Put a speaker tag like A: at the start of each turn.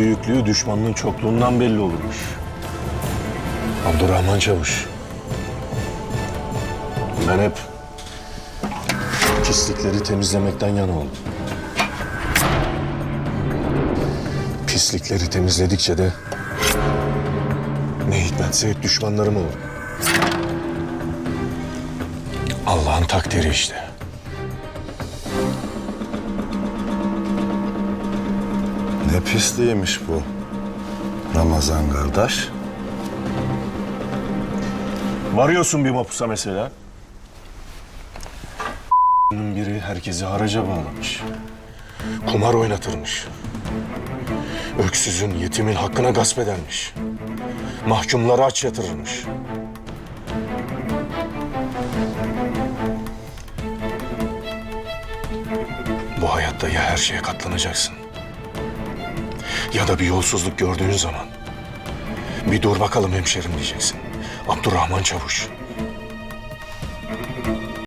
A: büyüklüğü düşmanının çokluğundan belli olurmuş. Abdurrahman Çavuş. Ben hep pislikleri temizlemekten yana oldum. Pislikleri temizledikçe de ne hikmetse hep düşmanlarım olur. Allah'ın takdiri işte.
B: Ne pisliğiymiş bu Ramazan kardeş.
A: Varıyorsun bir mapusa mesela. Bunun biri herkesi haraca bağlamış. Kumar oynatırmış. Öksüzün, yetimin hakkına gasp edermiş. Mahkumları aç yatırırmış. Bu hayatta ya her şeye katlanacaksın. Ya da bir yolsuzluk gördüğün zaman bir dur bakalım hemşerim diyeceksin. Abdurrahman Çavuş.